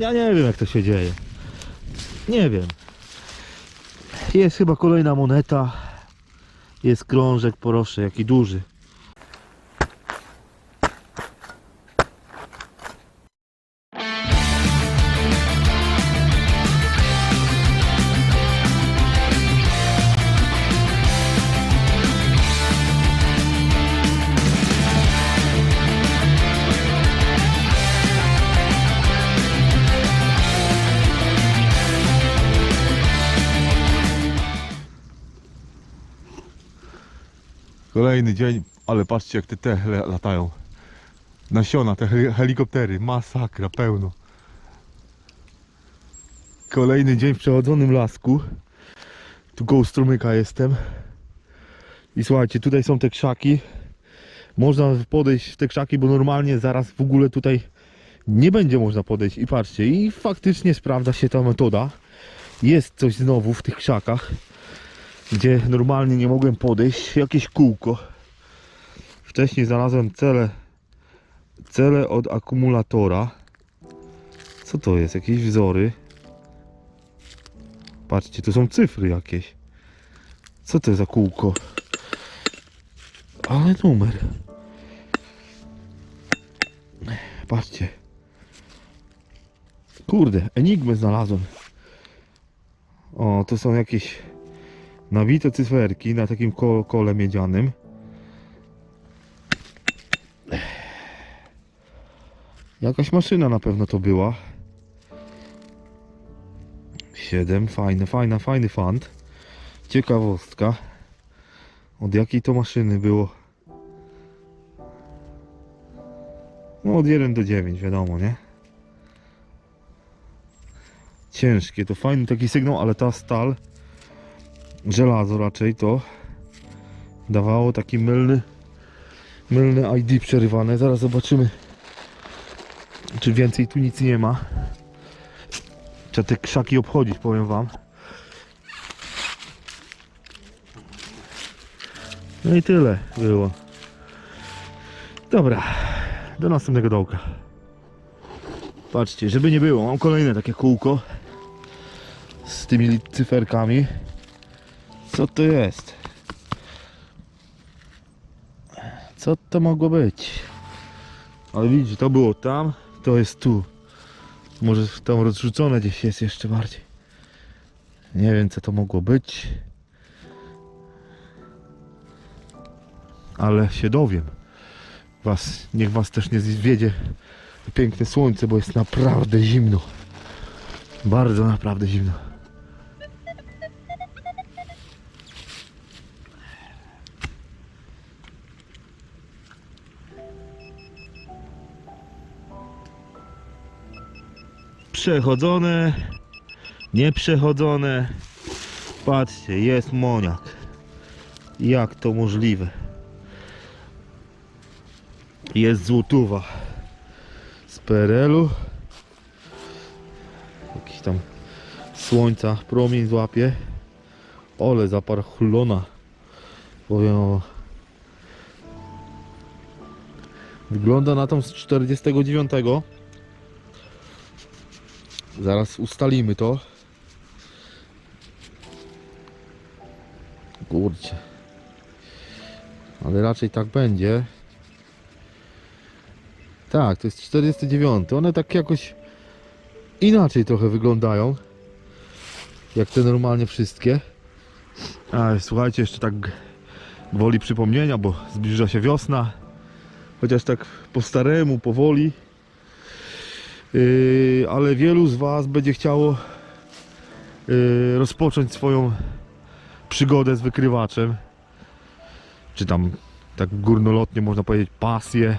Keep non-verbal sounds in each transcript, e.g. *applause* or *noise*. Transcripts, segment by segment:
Ja nie wiem jak to się dzieje. Nie wiem. Jest chyba kolejna moneta. Jest krążek, proszę, jaki duży. Kolejny dzień, ale patrzcie jak te te latają. Nasiona, te heli- helikoptery, masakra, pełno. Kolejny dzień w przechodzonym lasku. Tu koło strumyka jestem. I słuchajcie, tutaj są te krzaki. Można podejść w te krzaki, bo normalnie zaraz w ogóle tutaj nie będzie można podejść. I patrzcie, i faktycznie sprawdza się ta metoda. Jest coś znowu w tych krzakach, gdzie normalnie nie mogłem podejść. Jakieś kółko. Wcześniej znalazłem cele, cele od akumulatora. Co to jest? Jakieś wzory. Patrzcie, tu są cyfry jakieś. Co to jest za kółko? Ale numer. Patrzcie. Kurde, enigmę znalazłem. O, to są jakieś nabite cyferki na takim ko kole miedzianym. Jakaś maszyna na pewno to była. 7, fajny, fajna, fajny fant. Ciekawostka. Od jakiej to maszyny było? No od 1 do 9, wiadomo, nie? Ciężkie, to fajny taki sygnał, ale ta stal, żelazo raczej to dawało taki mylny, mylny ID przerywane. Zaraz zobaczymy, czy więcej tu nic nie ma. Trzeba te krzaki obchodzić, powiem wam. No i tyle było. Dobra, do następnego dołka. Patrzcie, żeby nie było, mam kolejne takie kółko z tymi cyferkami. Co to jest? Co to mogło być? Ale widzicie, to było tam, to jest tu. Może tam rozrzucone gdzieś jest jeszcze bardziej. Nie wiem co to mogło być. Ale się dowiem. Was, niech was też nie zwiedzie piękne słońce, bo jest naprawdę zimno. Bardzo naprawdę zimno. Przechodzone, nieprzechodzone. Patrzcie, jest moniak. Jak to możliwe? Jest złotówa z PRL-u. Jakiś tam słońca promień złapie. Ole zaparchulona. Powiem o... Wygląda na tą z 49. Zaraz ustalimy to. Kurczę. Ale raczej tak będzie. Tak, to jest 49. One tak jakoś inaczej trochę wyglądają. Jak te normalnie wszystkie. A słuchajcie, jeszcze tak gwoli przypomnienia, bo zbliża się wiosna. Chociaż tak po staremu, powoli. Yy, ale wielu z Was będzie chciało yy, rozpocząć swoją przygodę z wykrywaczem. Czy tam tak górnolotnie można powiedzieć pasję.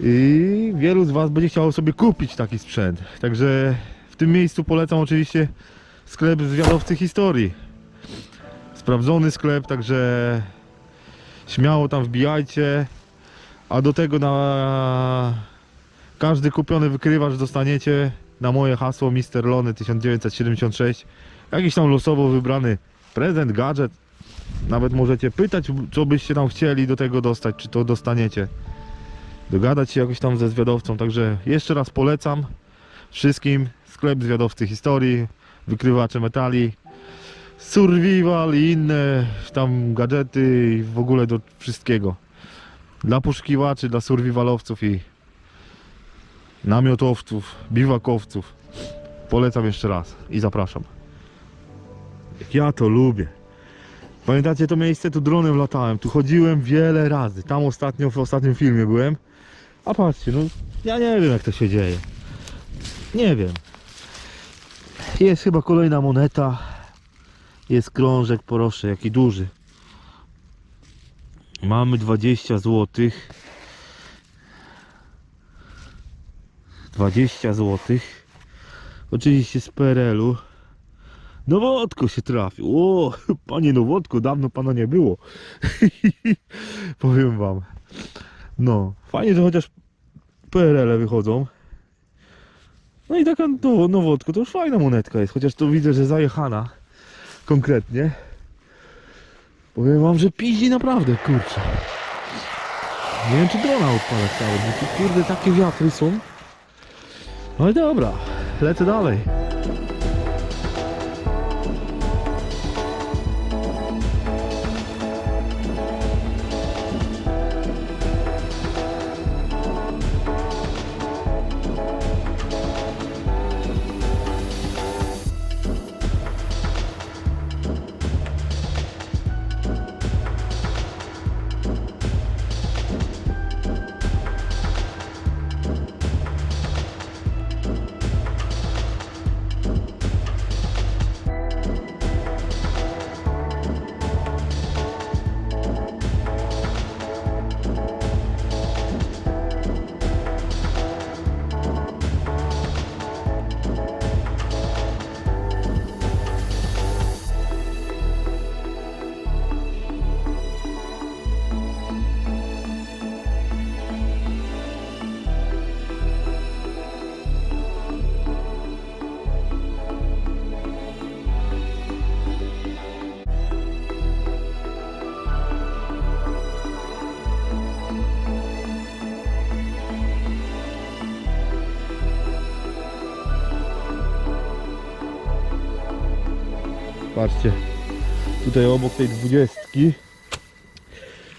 I wielu z Was będzie chciało sobie kupić taki sprzęt. Także w tym miejscu polecam oczywiście sklep zwiadowcy historii. Sprawdzony sklep, także śmiało tam wbijajcie. A do tego na każdy kupiony wykrywacz dostaniecie na moje hasło Mr. Lony 1976 jakiś tam losowo wybrany prezent, gadżet. Nawet możecie pytać, co byście tam chcieli do tego dostać, czy to dostaniecie. Dogadać się jakoś tam ze zwiadowcą, także jeszcze raz polecam. wszystkim. Sklep zwiadowcy historii, wykrywacze metali, survival i inne tam gadżety i w ogóle do wszystkiego. Dla poszukiwaczy, dla survivalowców i namiotowców, biwakowców. Polecam jeszcze raz i zapraszam. Jak ja to lubię. Pamiętacie to miejsce? Tu dronem latałem, tu chodziłem wiele razy. Tam ostatnio, w ostatnim filmie byłem. A patrzcie, no ja nie wiem jak to się dzieje. Nie wiem. Jest chyba kolejna moneta. Jest krążek, proszę, jaki duży. Mamy 20 zł. 20 zł. Oczywiście z PRL-u. Nowotko się trafił. O, *laughs* panie Nowotko, dawno pana nie było. *laughs* Powiem wam. No, fajnie, że chociaż PRL wychodzą. No i taka no, Nowotko to już fajna monetka jest, chociaż to widzę, że zajechana konkretnie. Powiem wam, że piździ naprawdę, kurczę. Nie wiem, czy drona odpalać cały, bo tu kurde takie wiatry są. No i dobra, lecę dalej. Patrzcie, tutaj obok tej dwudziestki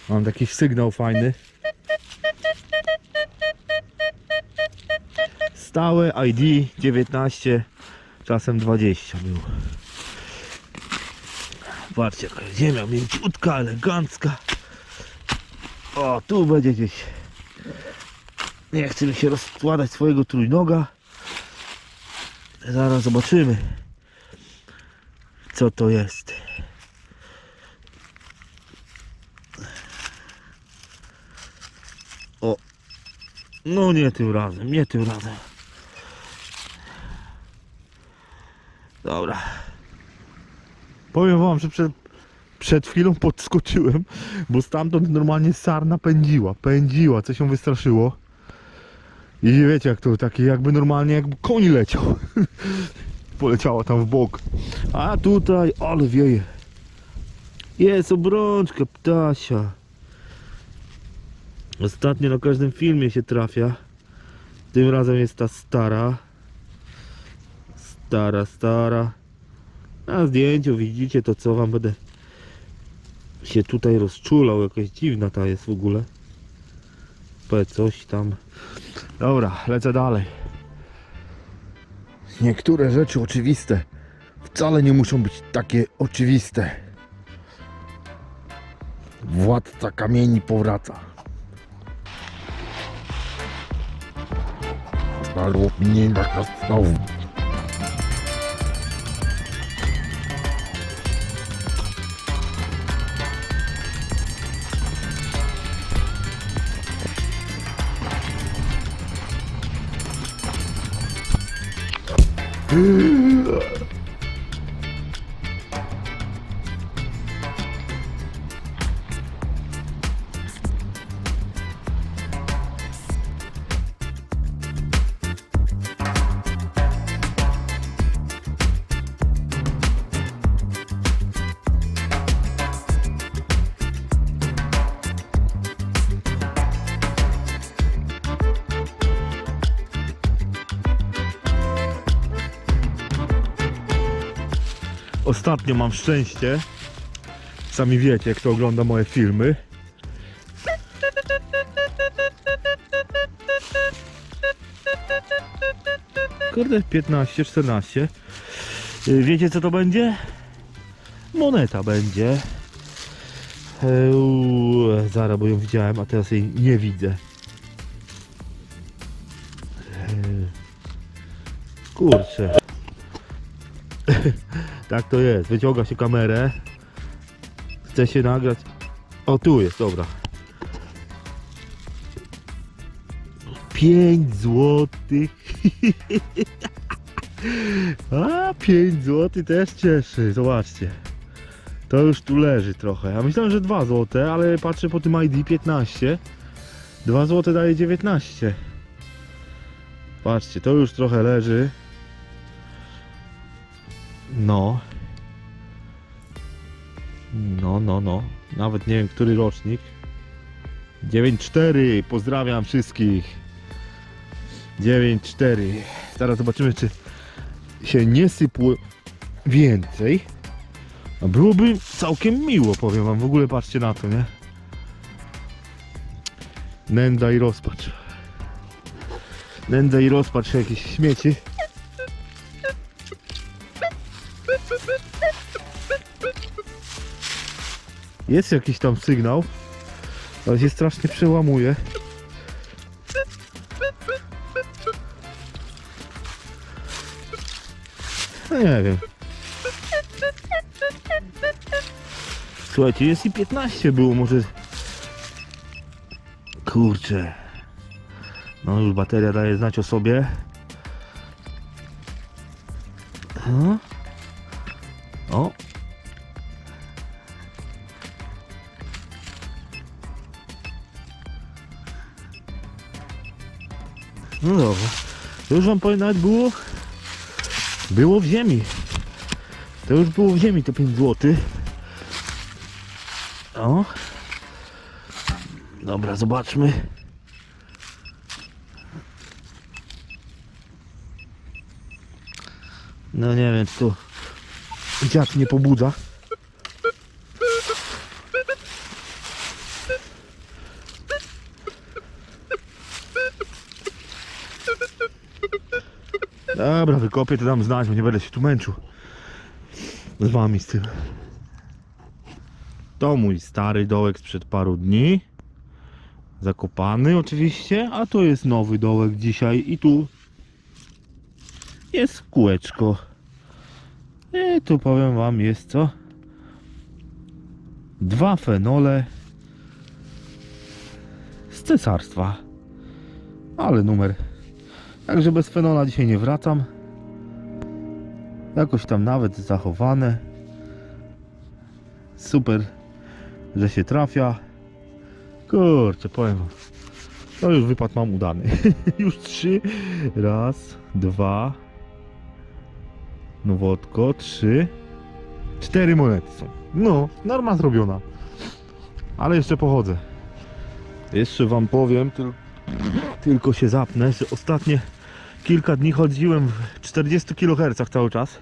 mam taki sygnał fajny. Stałe ID 19, czasem 20 było. Patrzcie, jaka ziemia mięciutka, elegancka. O, tu będzie gdzieś. Nie chcę mi się rozkładać swojego trójnoga. Zaraz zobaczymy co to jest. O, no nie tym razem, nie tym razem. Dobra. Powiem wam, że przed, przed chwilą podskoczyłem, bo stamtąd normalnie sarna pędziła, pędziła, co się wystraszyło. I wiecie jak to, takie jakby normalnie jakby koń leciał. *laughs* Poleciała tam w bok. A tutaj, ale wieje. Jest obrączka ptasia. Ostatnio na każdym filmie się trafia. Tym razem jest ta stara. Stara, stara. Na zdjęciu widzicie to co wam będę się tutaj rozczulał. Jakaś dziwna ta jest w ogóle. P coś tam. Dobra, lecę dalej. Niektóre rzeczy oczywiste wcale nie muszą być takie oczywiste. Władca kamieni powraca. Albo nie tak znowu. Yeah. Ostatnio mam szczęście. Sami wiecie, kto ogląda moje filmy. Kurde, 15, 14. Y, Wiecie co to będzie? Moneta będzie. Eee, zaraz, bo ją widziałem, a teraz jej nie widzę. Eee, kurczę. Tak to jest. Wyciąga się kamerę. Chce się nagrać. O, tu jest, dobra. 5 złotych. *laughs* A, 5 zł też cieszy. Zobaczcie. To już tu leży trochę. Ja myślałem, że 2 zł, ale patrzę po tym ID 15. 2 zł daje 19. Patrzcie, to już trochę leży. No. No, no, no. Nawet nie wiem, który rocznik. 9-4. Pozdrawiam wszystkich. 9-4. Zaraz zobaczymy, czy się nie sypło więcej. A byłoby całkiem miło, powiem wam. W ogóle patrzcie na to, nie? Nędza i rozpacz. Nędza i rozpacz jakieś śmieci. Jest jakiś tam sygnał, ale się strasznie przełamuje. No nie wiem. Słuchajcie, jest i 15 było, może... Kurczę. No już bateria daje znać o sobie. O. O. No dobra. Już wam powiem, nawet było... Było w ziemi. To już było w ziemi te 5 zł. O. Dobra, zobaczmy. No nie wiem, tu dziad nie pobudza. Dobra, wykopię to dam znać, bo nie będę się tu męczył z wami z tym. To mój stary dołek sprzed paru dni. Zakopany oczywiście, a to jest nowy dołek dzisiaj i tu jest kółeczko. I tu powiem wam jest co? Dwa fenole z cesarstwa. Ale numer. Także bez fenola dzisiaj nie wracam. Jakoś tam nawet zachowane. Super, że się trafia. Kurczę, powiem wam. To już wypad mam udany. *laughs* już trzy. Raz, dwa. Nowotko, trzy. Cztery monety są. No, norma zrobiona. Ale jeszcze pochodzę. Jeszcze wam powiem, tyl- tylko się zapnę, że ostatnie kilka dni chodziłem w 40 kHz cały czas.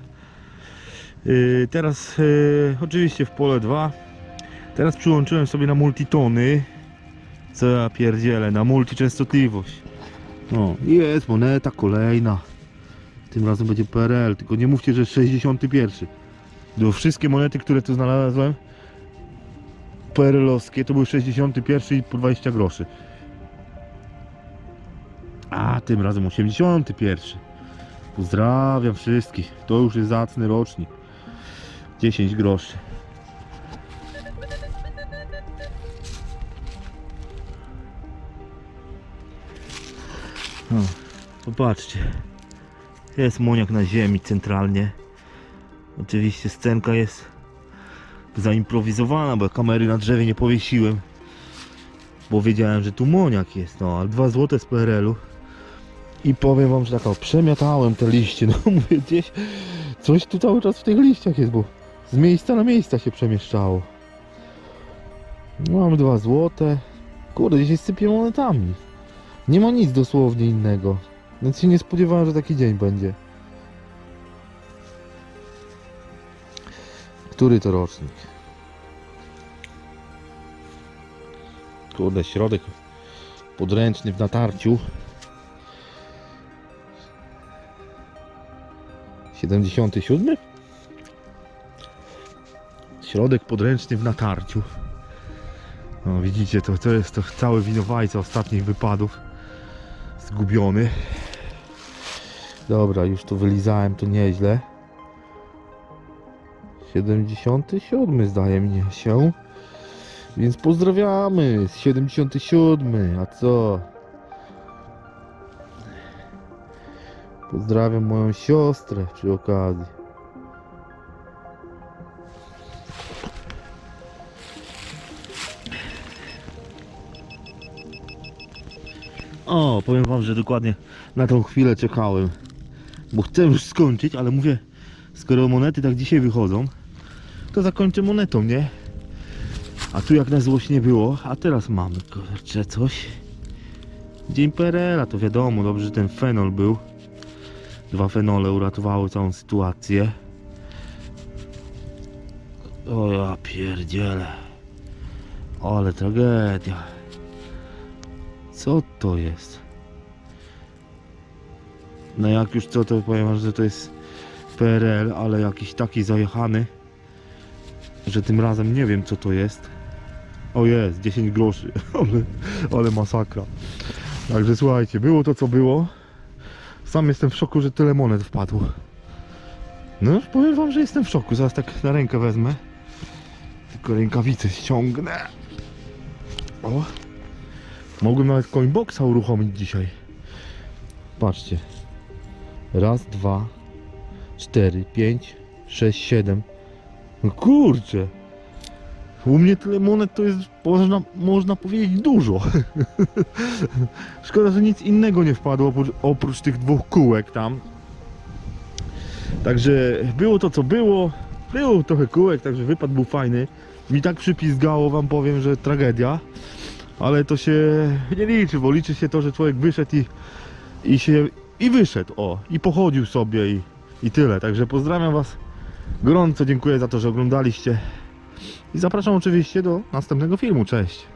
Yy, teraz yy, oczywiście w pole 2. Teraz przyłączyłem sobie na multitony. Co ja pierdzielę, na multiczęstotliwość. No, jest moneta kolejna. Tym razem będzie PRL, tylko nie mówcie, że 61. Bo wszystkie monety, które tu znalazłem, PRL-owskie, to były 61 i po 20 groszy. A tym razem 81. Pozdrawiam wszystkich. To już jest zacny rocznik. 10 groszy. O, popatrzcie. Jest moniak na ziemi centralnie. Oczywiście scenka jest zaimprowizowana, bo kamery na drzewie nie powiesiłem. Bo wiedziałem, że tu moniak jest, no, ale 2 złote z PRL-u. I powiem wam, że tak przemiatałem te liście, *laughs* no mówię gdzieś, coś tu cały czas w tych liściach jest, bo z miejsca na miejsca się przemieszczało. Mam 2 złote. Kurde, gdzieś sypie monetami. Nie ma nic dosłownie innego. Więc się nie spodziewałem, że taki dzień będzie. Który to rocznik? Kurde, środek podręczny w natarciu. 77? Środek podręczny w natarciu. No widzicie, to, to jest to cały winowajca ostatnich wypadów. Zgubiony. Dobra, już to wylizałem, to nieźle. 77 zdaje mi się. Więc pozdrawiamy z 77, a co? Pozdrawiam moją siostrę przy okazji. O, powiem wam, że dokładnie na tą chwilę czekałem. Bo chcę już skończyć, ale mówię, skoro monety tak dzisiaj wychodzą, to zakończę monetą, nie? A tu jak na złość nie było, a teraz mamy, kurczę, coś. Dzień PRL-a, to wiadomo, dobrze, że ten fenol był. Dwa fenole uratowały całą sytuację. O ja pierdzielę. Ale tragedia. Co to jest? No jak już co, to powiem że to jest PRL, ale jakiś taki zajechany, że tym razem nie wiem co to jest. O jest, 10 groszy, *laughs* ale, ale masakra. Także słuchajcie, było to co było. Sam jestem w szoku, że tyle monet wpadło. No powiem wam, że jestem w szoku. Zaraz tak na rękę wezmę. Tylko rękawice ściągnę. O. Mogłem nawet coinboxa uruchomić dzisiaj. Patrzcie. Raz, dwa, cztery, pięć, sześć, siedem. No kurczę. U mnie tyle monet to jest, można, można powiedzieć, dużo. *laughs* Szkoda, że nic innego nie wpadło oprócz, oprócz tych dwóch kółek tam. Także było to co było. Było trochę kółek, także wypad był fajny. Mi tak przypizgało, wam powiem, że tragedia. Ale to się nie liczy, bo liczy się to, że człowiek wyszedł i, i się i wyszedł, o, i pochodził sobie i, i tyle. Także pozdrawiam was gorąco, dziękuję za to, że oglądaliście. I zapraszam oczywiście do następnego filmu. Cześć.